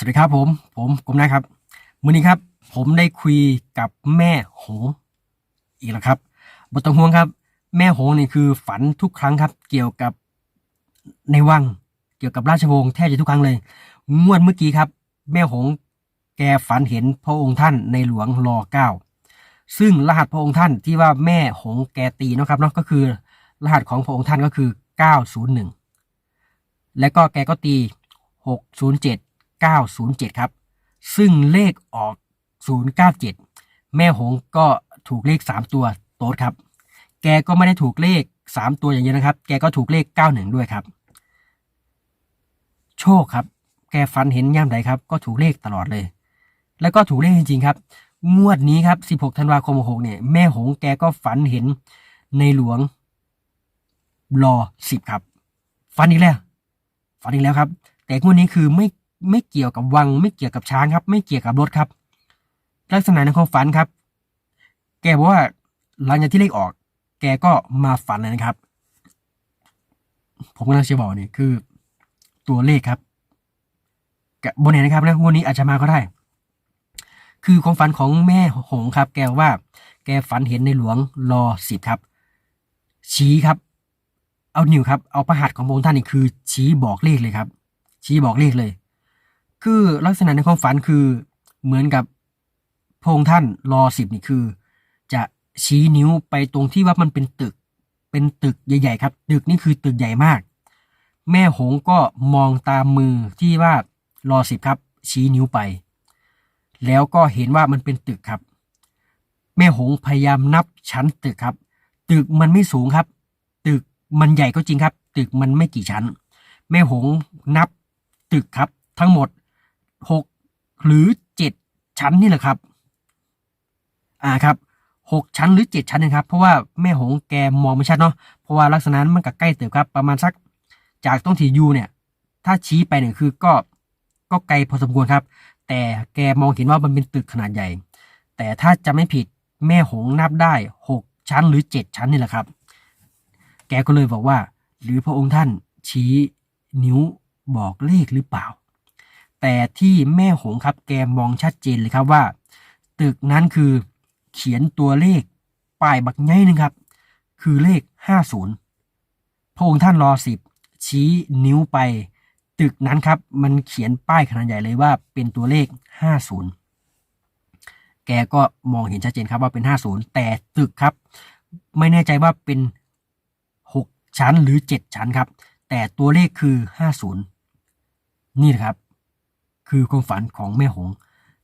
สวัสดีครับผม ผมกรมนะครับมื้อนี้ครับ ผมได้คุยกับแม่หงอีกแล้วครับบ่ต้องห่วงครับ แม่หงนี่คือฝันทุกครั้งครับ เกี่ยวกับในวัง เกี่ยวกับราชวงศ์แทบจะทุกครั้งเลยงวดเมื่อกี้ครับ แม่หงแกฝันเห็นพระองค์ท่านในหลวงรอเก้าซึ่งรหัสพระองค์ท่านที่ว่าแม่หงแกตีนะครับเนาะก็คือ รหัสของพระองค์ท่านก็คือ 901 และก็แกก็ตี 607 907 ครับ ซึ่งเลขออก 097 แม่หงก็ถูกเลข 3 ตัวโต๊ดครับ แกก็ไม่ได้ถูกเลข 3 ตัวอย่างเดียวนะครับ แกก็ถูกเลข 91 ด้วยครับ โชคครับ แกฝันเห็นย่ำใดครับ ก็ถูกเลขตลอดเลย แล้วก็ถูกเลขจริงๆครับ งวดนี้ครับ 16 ธันวาคม 6 เนี่ย แม่หงแกก็ฝันเห็นในหลวงรอ10 ครับ ฝันอีกแล้ว ฝันอีกแล้วครับ แต่งวดนี้คือไม่ ไม่เกี่ยวกับวัง ไม่เกี่ยวกับช้างครับ ไม่เกี่ยวกับรถครับ ลักษณะในความฝันครับ แกบอกว่าหลังจากที่เลขออก แกก็มาฝันเลยนะครับ ผมกำลังจะบอกนี่คือ ตัวเลขครับกะบนไหนนะครับนะวดนี้อาจจะมาก็ได้ คือความฝันของแม่หงครับ แกว่า แกฝันเห็นในหลวงรอสิบครับ ชี้ครับ เอานิ้วครับ เอาประหัตของพระองค์ท่านนี่คือ ชี้บอกเลขเลยครับ ชี้บอกเลขเลย คือลักษณะในความฝันคือเหมือนกับพงท่านรอสิบนี่คือ จะชี้นิ้วไปตรงที่ว่ามันเป็นตึก เป็นตึกใหญ่ ๆ ครับ ตึกนี่คือตึกใหญ่มาก แม่หงก็มองตามมือที่ว่ารอสิบครับ ชี้นิ้วไป แล้วก็เห็นว่ามันเป็นตึกครับ แม่หงพยายามนับชั้นตึกครับ ตึกมันไม่สูงครับ ตึกมันใหญ่ก็จริงครับ ตึกมันไม่กี่ชั้น แม่หงนับตึกครับ ทั้งหมด หกหรือเจ็ดชั้นนี่แหละครับ อ่าครับหกชั้นหรือเจ็ดชั้นนะครับ เพราะว่าแม่หงแกมองไม่ชัดเนาะเพราะว่าลักษณะมันก็ใกล้เติบครับ ประมาณสักจากตรงที่ยูเนี่ย ถ้าชี้ไปเนี่ยคือก็ก็ไกลพอสมควรครับ แต่แกมองเห็นว่ามันเป็นตึกขนาดใหญ่ แต่ถ้าจะไม่ผิดแม่หงนับได้หกชั้นหรือเจ็ดชั้นนี่แหละครับ แกก็เลยบอกว่า หรือพระองค์ท่านชี้นิ้วบอกเลขหรือเปล่า แต่ที่แม่หงครับแกมองชัดเจนเลยครับว่า ตึกนั้นคือเขียนตัวเลขป้ายบักใหญ่หนึงครับ คือเลข 50 พระองค์ท่านรอสิบชี้นิ้วไป ตึกนั้นครับ มันเขียนป้ายขนาดใหญ่เลยว่าเป็นตัวเลข 50 แกก็มองเห็นชัดเจนครับว่าเป็น 50 แต่ตึกครับ ไม่แน่ใจว่าเป็น 6 ชั้นหรือ 7 ชั้นครับ แต่ตัวเลขคือ 50 นี่แหละครับ คือความฝันของแม่หง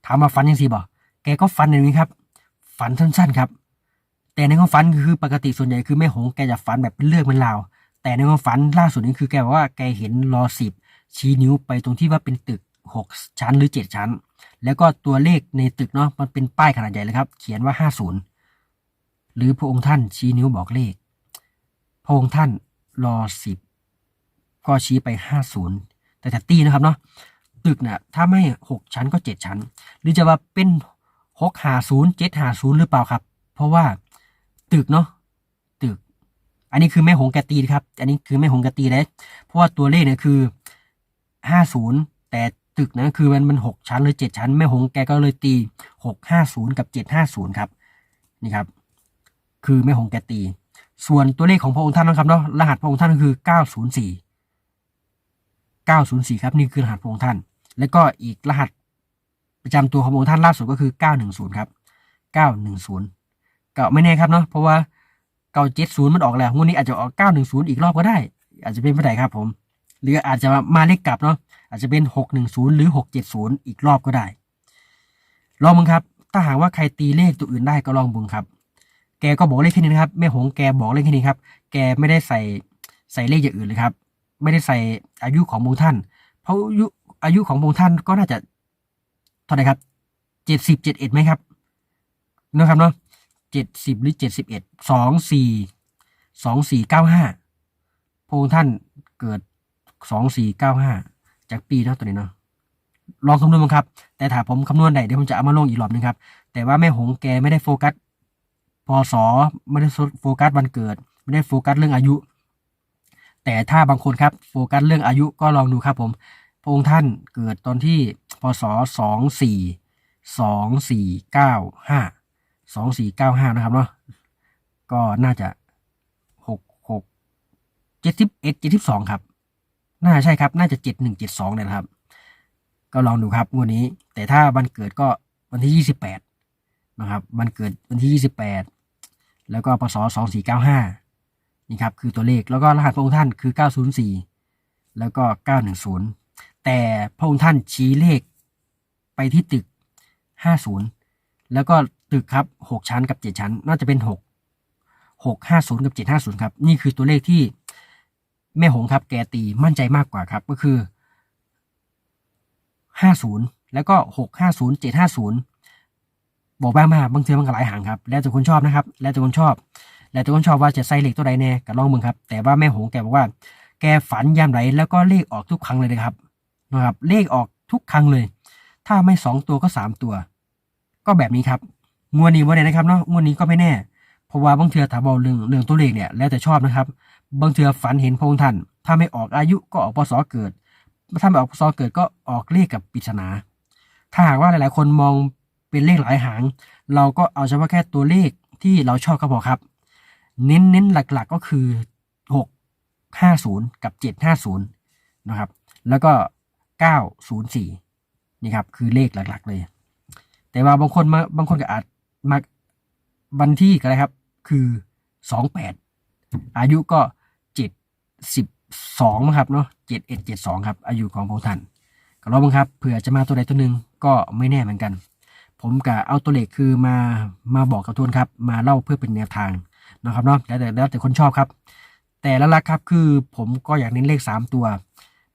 ถามมาฝันยังสิบอกแกก็ฝันอย่างนี้ครับ ฝันสั้นๆครับ แต่ในความฝันคือปกติส่วนใหญ่คือแม่หงแกจะฝันแบบเป็นเรื่องเป็นราว แต่ในความฝันล่าสุดนี้คือแกบอกว่าแกเห็นรอสิบชี้นิ้วไปตรงที่ว่าเป็นตึกหกชั้นหรือเจ็ดชั้น แล้วก็ตัวเลขในตึกเนาะมันเป็นป้ายขนาดใหญ่เลยครับ เขียนว่าห้าศูนย์หรือพระองค์ท่านชี้นิ้วบอกเลข พระองค์ท่านรอสิบก็ชี้ไปห้าศูนย์แต่แต่ตีนะครับเนาะ ตึกเนี่ยถ้าไม่หกชั้นก็เจ็ดชั้น หรือจะว่าเป็นหกหาศูนย์เจ็ดหาศูนย์หรือเปล่าครับ เพราะว่าตึกเนาะตึก อันนี้คือแม่หงแกตีครับ อันนี้คือแม่หงแกตีเลยเพราะว่าตัวเลขเนี่ยคือห้าศูนย์แต่ตึกนั้นคือมันมันหกชั้นหรือเจ็ดชั้นแม่หงแกก็เลยตีหกห้าศูนย์กับเจ็ดห้าศูนย์ครับนี่ครับ คือแม่หงแกตี ส่วนตัวเลขของพระองค์ท่านนะครับเนาะรหัสพระองค์ท่านก็คือเก้าศูนย์สี่เก้าศูนย์สี่ครับ นี่คือรหัสพระองค์ท่าน แล้วก็อีกรหัสประจำตัวของพระองค์ท่านล่าสุดก็คือ 910 ครับ 910 ก็ไม่แน่ครับเนาะเพราะว่า 970 มันออกแล้วงวดนี้อาจจะออก 910 อีกรอบก็ได้ อาจจะเป็นไปได้ครับผม หรืออาจจะมาเลขกลับเนาะอาจจะเป็น 610 หรือ 670 อีกรอบก็ได้ ลองมึงครับ ถ้าหากว่าใครตีเลขตัวอื่นได้ก็ลองบุงครับ แกก็บอกเลขแค่นี้นะครับแม่หงแกบอกเลขแค่นี้ครับ แกไม่ได้ใส่ใส่เลขอย่างอื่นเลยครับ ไม่ได้ใส่อายุของพระองท่าน เพราะอายุ อายุของพระองค์ท่านก็น่าจะเท่าไหร่ครับเจ็ดสิบเจ็ดเอ็ดไหมครับนะครับเนาะเจ็ดสิบหรือเจ็ดสิบเอ็ดสองสี่สองสี่เก้าห้าพระองค์ท่านเกิดสองสี่เก้าห้าจากปีเนาะตัวนี้เนาะลองคำนวณมั้งครับ แต่ถ้าผมคำนวณได้เดี๋ยวผมจะเอามาลงอีกรอบนึงครับ แต่ว่าแม่หงแกไม่ได้โฟกัสพศไม่ได้โฟกัสวันเกิด ไม่ได้โฟกัสเรื่องอายุ แต่ถ้าบางคนครับโฟกัสเรื่องอายุก็ลองดูครับผม พระองค์ท่านเกิดตอนที่พศสองสี่สองสี่เก้าห้าสองสี่เก้าห้านะครับเนาะก็น่าจะหกหกเจ็ดสิบเอ็ดเจ็ดสิบสองครับ น่าใช่ครับ น่าจะเจ็ดหนึ่งเจ็ดสองเนี่ยนะครับ ก็ลองดูครับงวดนี้ แต่ถ้าวันเกิดก็วันที่ยี่สิบแปดนะครับ วันเกิดวันที่ยี่สิบแปดแล้วก็พศสองสี่เก้าห้านี่ครับ คือตัวเลขแล้วก็รหัสพระองค์ท่านคือเก้าศูนย์สี่แล้วก็เก้าหนึ่งศูนย์ แต่พระองค์ท่านชี้เลขไปที่ตึกห้าศูนย์แล้วก็ตึกครับหกชั้นกับเจ็ดชั้น น่าจะเป็นหกหกห้าศูนย์กับเจ็ดห้าศูนย์ครับ นี่คือตัวเลขที่แม่หงครับ แกตีมั่นใจมากกว่าครับ ก็คือห้าศูนย์แล้วก็หกห้าศูนย์เจ็ดห้าศูนย์บอกบ้างมาบางทีมันก็หลายหางครับ แล้วแต่คนชอบนะครับ แล้วแต่คนชอบ แล้วแต่คนชอบว่าจะใส่เลขตัวใดแน่ก็ลองมึงครับ แต่ว่าแม่หงแกบอกว่า แกฝันยามไหนแล้วก็เลขออกทุกครั้งเลยนะครับ นะครับเลขออกทุกครั้งเลย ถ้าไม่สองตัวก็สามตัว ก็แบบนี้ครับงวดนี้วันไหนนะครับเนาะงวดนี้ก็ไม่แน่ เพราะว่าบางเทือถ้าบอกเรื่องเรื่องตัวเลขเนี่ยแล้วแต่ชอบนะครับ บางเทือฝันเห็นพงท่าน ถ้าไม่ออกอายุก็ออกพศเกิด ถ้าไม่ออกพศเกิดก็ออกเลขกับปริศนา ถ้าหากว่าหลายๆ คนมองเป็นเลขหลายหาง เราก็เอาเฉพาะแค่ตัวเลขที่เราชอบก็พอครับ เน้นเน้นหลักๆก็คือหกห้าศูนย์กับเจ็ดห้าศูนย์นะครับ แล้วก็ เก้าศูนย์สี่นี่ครับคือเลขหลักๆเลย แต่ว่าบางคนมาบางคนก็อาจมาวันที่ก็ได้ครับ คือสองแปดอายุก็เจ็ดสิบสองนะครับเนาะเจ็ดเอ็ดเจ็ดสองครับ อายุของพวกท่านก็ลองบ้างครับเผื่อจะมาตัวใดตัวหนึ่งก็ไม่แน่เหมือนกัน ผมก็เอาตัวเลขคือมามาบอกกับทุนครับ มาเล่าเพื่อเป็นแนวทางนะครับเนาะแล้วแต่แล้วแต่คนชอบครับ แต่ละลักครับคือผมก็อยากเน้นเลข 3 ตัว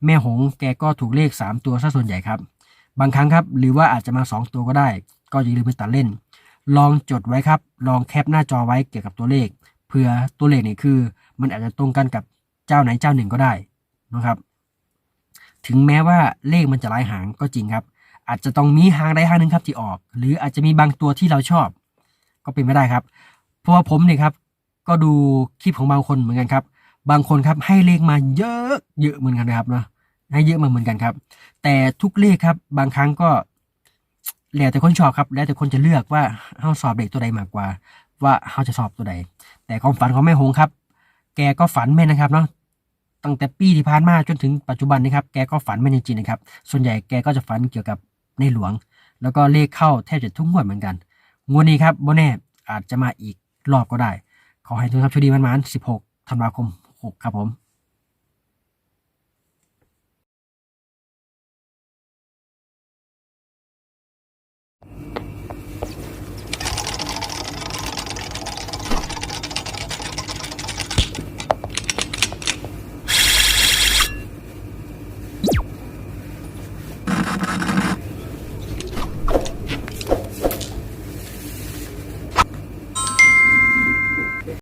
แม่หงแกก็ถูกเลข 3 ตัวซะส่วนใหญ่ครับ บางครั้งครับ หรือว่าอาจจะมา 2 ตัวก็ได้ ก็อย่าลืมไปตัดเล่น ลองจดไว้ครับ ลองแคปหน้าจอไว้เกี่ยวกับตัวเลขเผื่อตัวเลขนี่คือ มันอาจจะตรงกันกับเจ้าไหนเจ้าหนึ่งก็ได้นะครับ ถึงแม้ว่าเลขมันจะหลายหางก็จริงครับ อาจจะต้องมีหางใดหางหนึ่งครับที่ออก หรืออาจจะมีบางตัวที่เราชอบ ก็เป็นไม่ได้ครับ เพราะว่าผมเนี่ยครับ ก็ดูคลิปของบางคนเหมือนกันครับ บางคนครับให้เลขมาเยอะเยอะเหมือนกันนะครับเนาะให้เยอะมาเหมือนกันครับ แต่ทุกเลขครับ บางครั้งก็แล้วแต่คนชอบครับ แล้วแต่คนจะเลือกว่าเขาสอบเด็กตัวใดมากกว่า ว่าเขาจะสอบตัวใด แต่ความฝันของแม่หงครับ แกก็ฝันแม่นะครับเนาะตั้งแต่ปีที่ผ่านมาจนถึงปัจจุบันนี้ครับ แกก็ฝันแม่นจริงๆนะครับ ส่วนใหญ่แกก็จะฝันเกี่ยวกับในหลวง แล้วก็เลขเข้าแทบจะทุกงวดเหมือนกันงวดนี้ครับโบแน่อาจจะมาอีกรอบก็ได้ ขอให้ทุกท่านโชคดีมันๆ16ธันวาคม หกครับผม